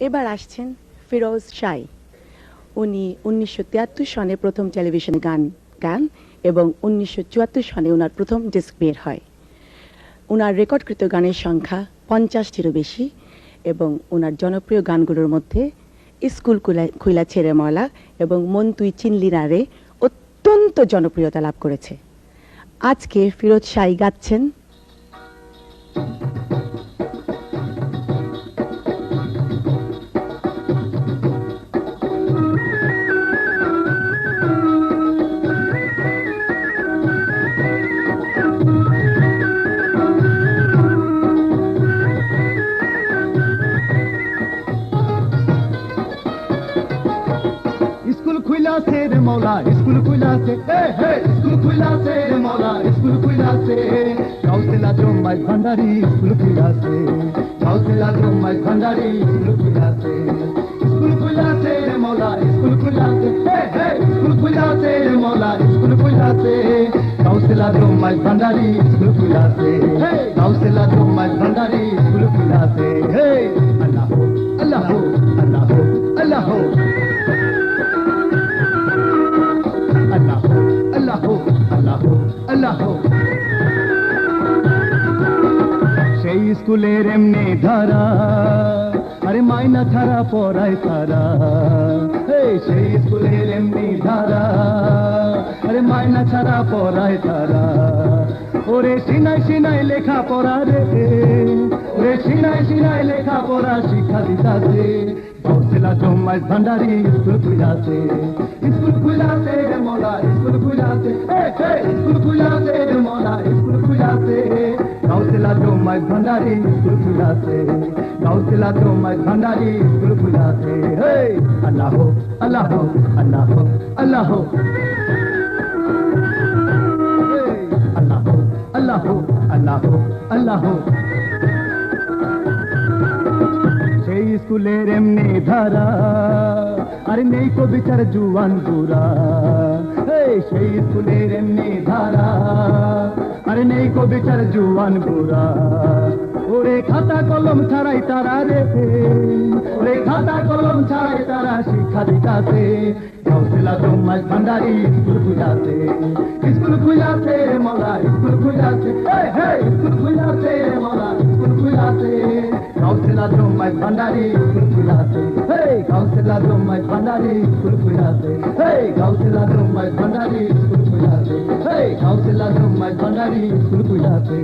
এবার আসছেন ফিরোজ শাই। উনি উনিশশো তিয়াত্তর সনে প্রথম টেলিভিশনে গান গান এবং উনিশশো চুয়াত্তর সনে ওনার প্রথম ডিস্ক বের হয়। ওনার রেকর্ডকৃত গানের সংখ্যা পঞ্চাশটিরও বেশি এবং ওনার জনপ্রিয় গানগুলোর মধ্যে স্কুল কুলা খুইলা ছেড়ে ময়লা এবং মন তুই চিনলি রে অত্যন্ত জনপ্রিয়তা লাভ করেছে। আজকে ফিরোজ শাই গাচ্ছেন খুইলাছে রে মৌলা স্কুল খুইলাছে স্কুল খুইলাছে রে মৌলা স্কুল খুইলাছে কাউসেলা জম্মাই ভান্ডারি স্কুল খুইলাছে কাউসেলা জম্মাই ভান্ডারি স্কুল খুইলাছে স্কুল খুইলাছে রে মৌলা স্কুল খুইলাছে স্কুল খুইলাছে রে মৌলা স্কুল খুইলাছে কাউসেলা জম্মাই ভান্ডারি স্কুল খুইলাছে কাউসেলা জম্মাই ভান্ডারি স্কুল খুইলাছে সেই স্কুলের এমনি ধারা। আরে মাইনা ছাড়া পড়ায় তারা এই সেই স্কুলের এমনি ধারা। আরে মাইনা ছাড়া পড়ায় তারা ওরে সিনাই সিনাই লেখা পড়া রে। ওরে সিনাই সিনাই লেখা পড়া শিক্ষা দিতাছে। জম্মাই ভান্ডারি স্কুল খুইলাছে স্কুল খুইলাছে রে মোলা, স্কুল এ স্কুল খুইলাছে রে মোলা, স্কুল गौसला दो मैं भंडारी गुलफुला से गौसला तो मैं भंडारी गुलफुला से हे अल्लाह हो अल्लाह हो अल्लाह हो अल्लाह हो अल्लाह हो अल्लाह हो अल्लाह हो স্কুলের এমনি ধারা। আরে নেই কো বিচার জুয়ান বুড়া সেই স্কুলের এমনি ধারা। আরে নেই কো বিচার জুয়ান বুড়া ওরে খাতা কলম ছাড়াই তারা রে ওরে খাতা কলম ছাড়াই তারা শিক্ষা দিতাছে। কাউসেলা জম্মাই ভান্ডারি স্কুল খুঁজাছে স্কুল খুঁজাছে মলা স্কুল খুঁজাছে স্কুল খুঁজাছে জম্মাই ভান্ডারি ফুলফুলাতে হেই, গাউসিলা জম্মাই ভান্ডারি ফুলফুলাতে হেই, গাউসিলা জম্মাই ভান্ডারি ফুলফুলাতে হেই, গাউসিলা জম্মাই ভান্ডারি ফুলফুলাতে